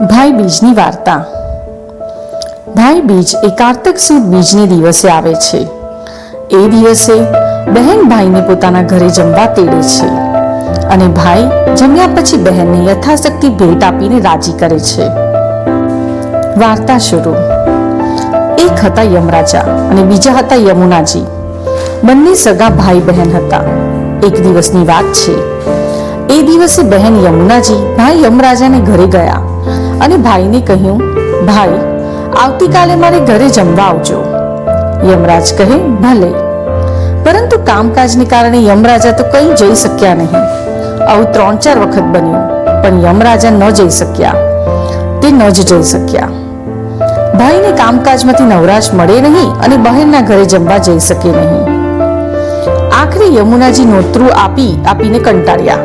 ભાઈ બીજની વાર્તા. ભાઈ બીજ એ કારતક સુદ બીજને દિવસે આવે છે. એ દિવસે બહેન ભાઈને પોતાના ઘરે જમવા તેડે છે. અને ભાઈ જમ્યા પછી બહેનને યથાશક્તિ ભેટ આપીને રાજી કરે છે. વાર્તા શરૂ. એક હતા યમરાજા અને બીજા હતા યમુનાજી. બંને સગા ભાઈ બહેન હતા. એક દિવસની વાત છે. એ દિવસે બહેન યમુનાજી, ભાઈ યમરાજાને ઘરે ગયા. અને ભાઈને કહ્યું, ભાઈ, આવતીકાલે મારે ઘરે જમવા આવજો. યમરાજ કહે, ભલે. પરંતુ કામકાજને કારણે યમરાજા તો કંઈ જઈ શક્યા નહીં. આવું ત્રણ ચાર વખત બન્યું, પણ યમરાજા ન જઈ શક્યા. તે ન જ જઈ શક્યા. ભાઈને કામકાજમાંથી નવરાશ મળે નહીં અને બહેનના ઘરે જમવા જઈ શકે નહીં. આખરે યમુનાજી નોતરું આપી, આપીને કંટાળ્યા.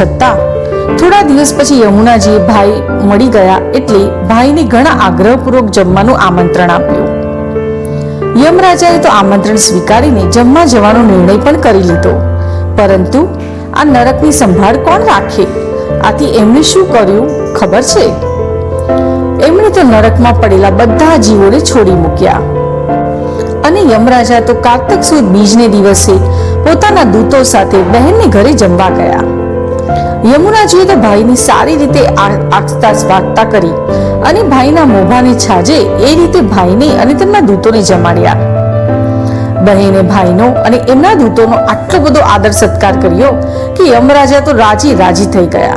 છતાં થોડા દિવસ પછી યમુનાજી ભાઈ મળી ગયા એટલે ભાઈને ઘણા આગ્રહપૂર્વક જમવાનું આમંત્રણ આપ્યું. યમરાજાએ તો આમંત્રણ સ્વીકારીને જમવા જવાનો નિર્ણય પણ કરી લીધો. પરંતુ આ નરકની સંભાળ કોણ રાખે? આથી એમણે શું કર્યું ખબર છે? એમણે તો નરકમાં પડેલા બધા જીવોને છોડી મૂક્યા. અને યમરાજા તો કારતક સુદ બીજને દિવસે પોતાના દૂતો સાથે બહેનને ઘરે જમવા ગયા. યમુનાજીએ તો ભાઈની સારી રીતે આ- આગતા કરી અને ભાઈના મોભાને છાજે એ રીતે ભાઈને અને તેમના દૂતોને જમાડ્યા. બહેને ભાઈનો અને એમના દૂતોનો આટલો બધો આદર સત્કાર કર્યો કે યમરાજા તો રાજી રાજી થઈ ગયા.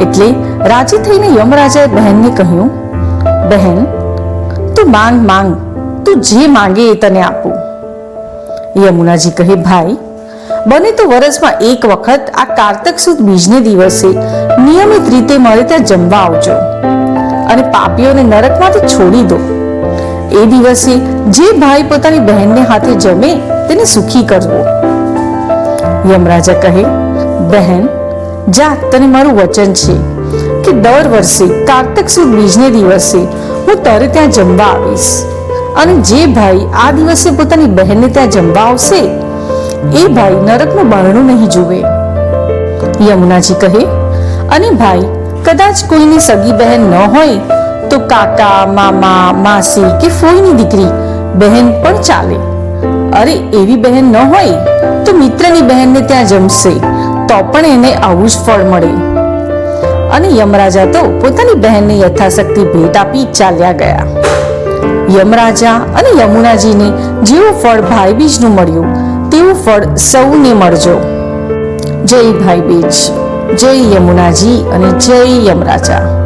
એટલે રાજી થઈને યમરાજાએ બહેનને કહ્યું, બહેન, તું માંગ માંગ, તું જે માંગે એ તને આપું. યમુનાજી કહે, ભાઈ બને તો વર્ષમાં એક વખત આ કારતક સુદ બીજને દિવસે નિયમિત રીતે મારે ત્યાં જમવા આવજો. અને પાપીઓને નરકમાંથી છોડી દો. એ દિવસે જે ભાઈ પોતાની બહેનને હાથે જમે તેને સુખી કરવો. યમરાજા કહે, બહેન, જા, તને મારું વચન છે કે દર વર્ષે કારતક સુદ બીજને દિવસે હું તારે ત્યાં જમવા આવીશ. અને જે ભાઈ આ દિવસે પોતાની બહેનને ત્યાં જમવા આવશે એ ભાઈ નરકનું બારણું નહીં જુએ. યમુનાજી કહે, અને ભાઈ, કદાચ કોઈની સગી બહેન ન હોય તો કાકા, મામા, માસી કે ફોઈની દીકરી બહેન પણ ચાલે. અરે, એવી બહેન ન હોય તો મિત્રની બહેનને ત્યાં જમશે, તો પણ એને આવું જ ફળ મળે. અને યમરાજા તો પોતાની બહેનને યથાશક્તિ ભેટ આપી ચાલ્યા ગયા. યમરાજા અને યમુનાજીને જેવું ફળ ભાઈબીજનું મળ્યું તેવું ફળ સૌને મળજો. જય ભાઈ બીજ જય યમુનાજી અને જય યમરાજા.